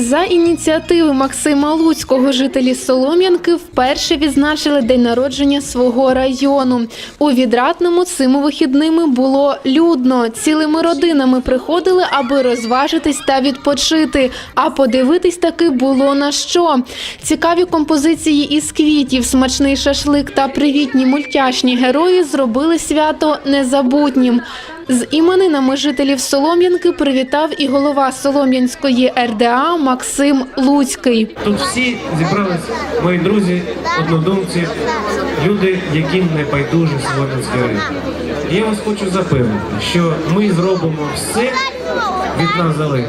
За ініціативи Максима Луцького жителі Солом'янки вперше відзначили день народження свого району. У відратному цими вихідними було людно. Цілими родинами приходили, аби розважитись та відпочити. А подивитись таки було на що. Цікаві композиції із квітів, смачний шашлик та привітні мультяшні герої зробили свято незабутнім. З іменинами жителів Солом'янки привітав і голова Солом'янської РДА Максим Луцький. Тут всі зібрались мої друзі, однодумці, люди, яким не байдуже Солом'янська. І Я вас хочу запевнити, що ми зробимо все від нас залежне,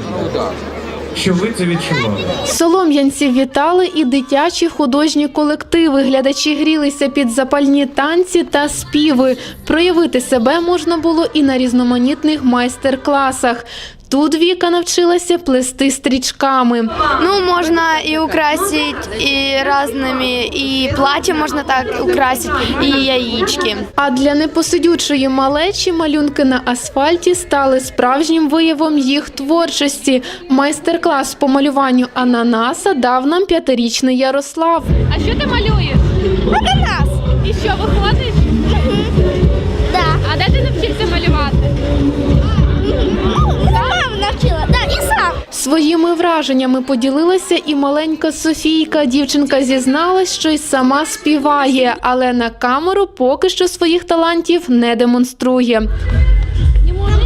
щоб ви це відчували. Солом'янців вітали і дитячі художні колективи. Глядачі грілися під запальні танці та співи. Проявити себе можна було і на різноманітних майстер-класах. Тут Віка навчилася плести стрічками. Ну, можно и украсить и разными, и платье можно так украсить, и яички. А для непосидючої малечі малюнки на асфальті стали справжнім виявом їх творчості. Майстер-клас по малюванню ананаса дав нам п'ятирічний Ярослав. А що ти малюєш? Ананас. І що виходить? Да. А де ти навчився Своїми враженнями поділилася і маленька Софійка. Дівчинка зізналась, що й сама співає, але на камеру поки що своїх талантів не демонструє.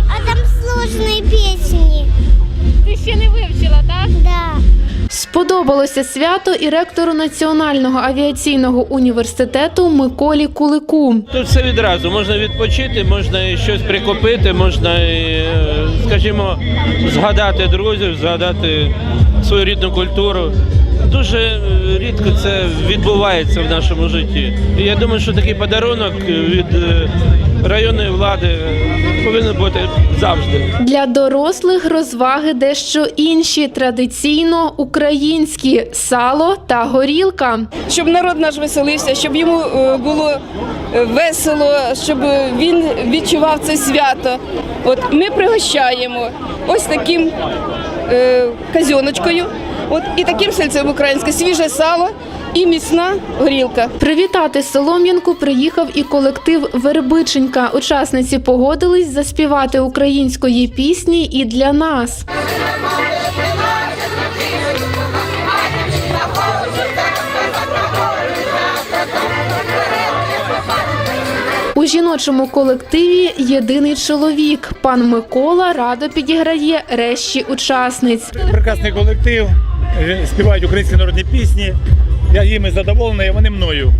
А там сложні песни. Сподобалося свято і ректору Національного авіаційного університету Миколі Кулику. Тут все відразу. Можна відпочити, можна і щось прикупити, можна, е, скажімо, згадати друзів, згадати свою рідну культуру. Дуже е, рідко це відбувається в нашому житті. Я думаю, що такий подарунок від е, районної влади повинен бути завжди. Для дорослих розваги дещо інші традиційно українські сало та горілка. щоб народ наш веселився, щоб йому е, було е, весело, щоб він відчував це свято. От ми пригощаємо ось таким е, казьоночкою, от і таким сельцем українське свіже сало і міцна горілка. Привітати Солом'янку приїхав і колектив Вербиченька. Учасниці погодились заспівати української пісні і для нас. У жіночому колективі єдиний чоловік. Пан Микола радо підіграє решті учасниць. прекрасний колектив, е, співають українські народні пісні. Я їм задоволений, а вони мною.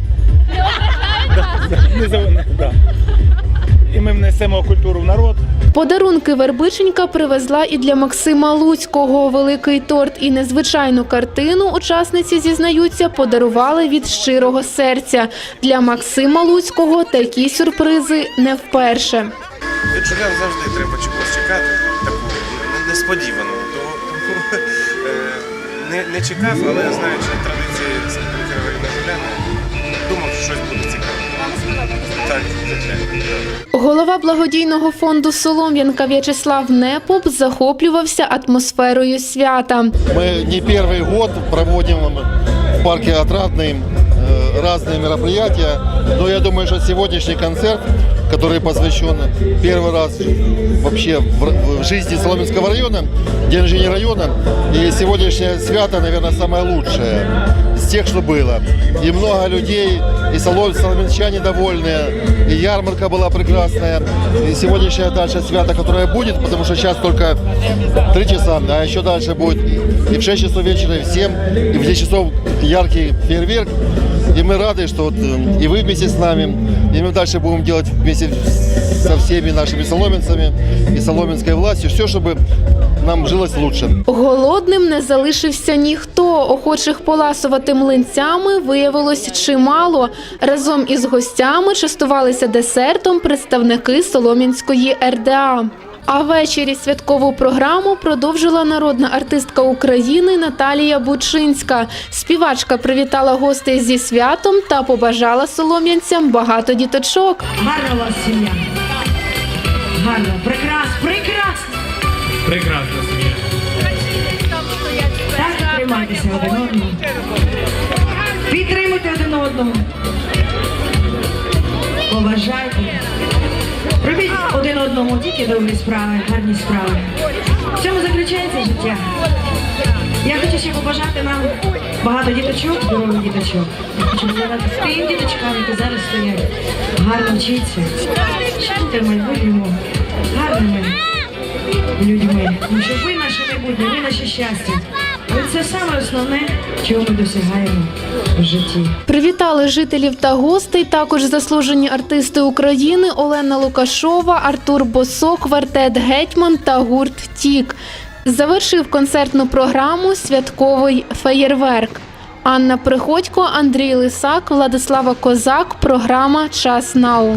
І ми внесемо культуру в народ. Подарунки Вербиченька привезла і для Максима Луцького. Великий торт і незвичайну картину учасниці зізнаються, подарували від щирого серця. Для Максима Луцького такі сюрпризи не вперше. Від журнал завжди треба чогось чекати, таку не- несподіваного. Тому, тому е, не, не чекав, але знаючи Голова благодійного фонду Солом'янка В'ячеслав Непоп захоплювався атмосферою свята. Мы не первый год проводим в парке Отрадный э, разные мероприятия, но я думаю, что сегодняшний концерт, который посвящен первый раз вообще в, в жизни Соломенского района, день рождения района, и сегодняшнее свято, наверное, самое лучшее из тех, что было. И много людей, и солом- соломенчане довольные, и ярмарка была прекрасная, и сегодняшнее дальше свято, которое будет, потому что сейчас только 3 часа, а еще дальше будет и в 6 часов вечера, и в 7, и в 10 часов яркий фейерверк. И мы рады, что вот э, и вы вместе с нами, и мы дальше будем делать вместе со всеми нашими соломенцами и соломенской властью все, чтобы нам жилось лучше. Голодним не залишився ніхто. Охочих поласувати млинцями виявилось чимало. Разом із гостями частувалися десертом представники Солом'янської РДА. А ввечері святкову програму продовжила народна артистка України Наталія Бучинська. Співачка привітала гостей зі святом та побажала солом'янцям багато діточок. Гарна у вас сім'я. Гарно, прекрасно, прекрасно. Прекрасна сім'я. Так Тримайтеся один одного. Підтримуйте один одного. Поважайте. Робіть один одному тільки добрі справи, гарні справи. В цьому заключається життя. Я хочу ще побажати нам багато діточок, здорових діточок. Хочу побажати тим діточкам, які зараз стоять. Гарно вчіться. Щоб бути в майбутньому гарними людьми. Тому що ви наше майбутнє, ви наше щастя. Але це саме основне, чого ми досягаємо в житті. Привітали жителів та гостей також заслужені артисти України Олена Лукашова, Артур Босок, квартет Гетьман та гурт Тік. Завершив концертну програму Святковий феєрверк. Анна Приходько, Андрій Лисак, Владислава Козак. Програма Час нау.